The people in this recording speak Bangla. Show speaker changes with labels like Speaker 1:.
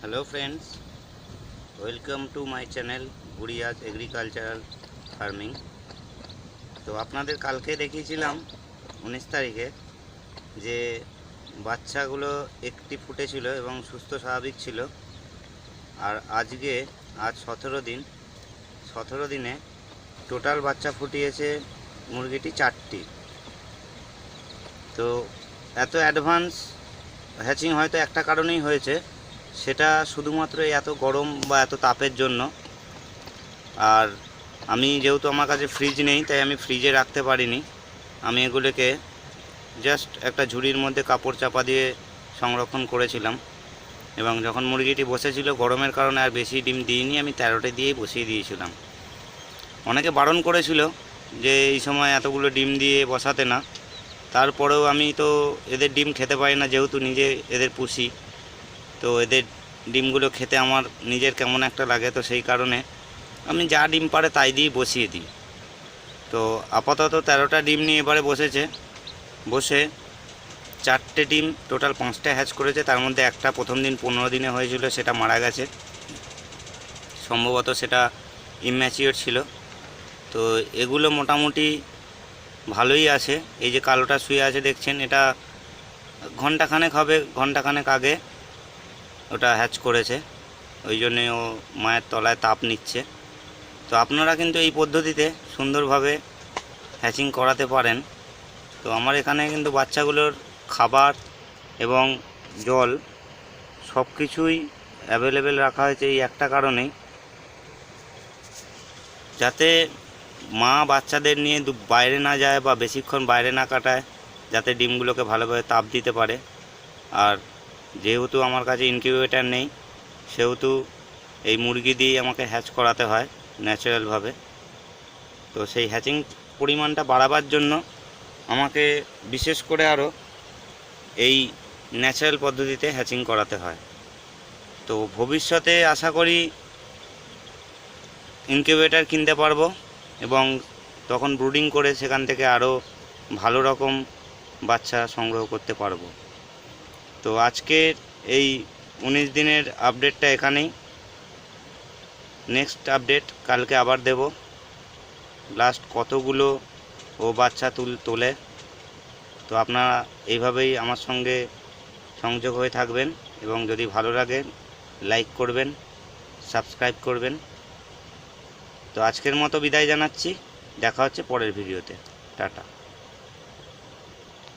Speaker 1: Hello friends welcome to my channel Gudiya's agricultural farming তো আপনাদের কালকে দেখিয়েছিলাম উনিশ তারিখে যে বাচ্চাগুলো একটি ফুটেছিল এবং সুস্থ স্বাভাবিক ছিল। আর আজকে, আজ সতেরো দিন, সতেরো দিনে টোটাল বাচ্চা ফুটিয়েছে মুরগিটি চারটি। তো এত অ্যাডভান্স হ্যাচিং হয়তো একটা কারণেই হয়েছে। সেটা শুধুমাত্র এত গরম বা এত তাপের জন্য। আর আমি যেহেতু আমার কাছে ফ্রিজ নেই, তাই আমি ফ্রিজে রাখতে পারিনি। আমি এগুলোকে জাস্ট একটা ঝুড়ির মধ্যে কাপড় চাপা দিয়ে সংরক্ষণ করেছিলাম। এবং যখন মুরগিটি বসেছিল, গরমের কারণে আর বেশি ডিম দিইনি, আমি তেরোটে দিয়েই বসিয়ে দিয়েছিলাম। অনেকে বারণ করেছিল যে এই সময় এতগুলো ডিম দিয়ে বসাতে না। তারপরেও আমি তো এদের ডিম খেতে পারি না, যেহেতু নিজে এদের পুষি। তো এদের ডিমগুলো খেতে আমার নিজের কেমন একটা লাগে তো সেই কারণে আমি যা ডিম পারে তাই দিয়েই বসিয়ে দিই। তো আপাতত তেরোটা ডিম নিয়ে এবারে বসেছে। বসে চারটে ডিম, টোটাল পাঁচটা হ্যাচ করেছে। তার মধ্যে একটা প্রথম দিন পনেরো দিনে হয়েছিল, সেটা মারা গেছে। সম্ভবত সেটা ইম্যাচিওর ছিল। তো এগুলো মোটামুটি ভালোই আছে। এই যে কালোটা শুয়ে আছে দেখছেন, এটা ঘন্টাখানেক হবে, ঘন্টাখানেক আগে। ওটা হ্যাচ করেছে। ওই জন্যে ও মায়ের তলায় তাপ নিচ্ছে। তো আপনারা কিন্তু এই পদ্ধতিতে সুন্দরভাবে হ্যাচিং করাতে পারেন। তো আমার এখানে কিন্তু বাচ্চাগুলোর খাবার এবং জল সব কিছুই অ্যাভেলেবেল রাখা হয়েছে এই একটা কারণেই। যাতে মা বাচ্চাদের নিয়ে বাইরে না যায় বা বেশিক্ষণ বাইরে না কাটায়, যাতে ডিমগুলোকে ভালোভাবে তাপ দিতে পারে। আর যেহেতু আমার কাছে ইনকিউবেটার নেই, সেহেতু এই মুরগি দিয়েই আমাকে হ্যাচ করাতে হয় ন্যাচারালভাবে তো সেই হ্যাচিং পরিমাণটা বাড়াবার জন্য আমাকে বিশেষ করে আরও এই ন্যাচারাল পদ্ধতিতে হ্যাচিং করাতে হয়। তো ভবিষ্যতে আশা করি ইনকিউবেটার কিনতে পারব এবং তখন ব্রুডিং করে সেখান থেকে আরও ভালো রকম বাচ্চা সংগ্রহ করতে পারব। তো আজকের এই উনিশ দিনের আপডেটটা এখানেই। নেক্সট আপডেট কালকে আবার দেব। লাস্ট কতগুলো ও বাচ্চা তুল, তোলে। তো আপনারা এইভাবেই আমার সঙ্গে সংযোগ হয়ে থাকবেন এবং যদি ভালো লাগে লাইক করবেন সাবস্ক্রাইব করবেন। তো আজকের মতো বিদায় জানাচ্ছি। দেখা হচ্ছে পরের ভিডিওতে। টাটা।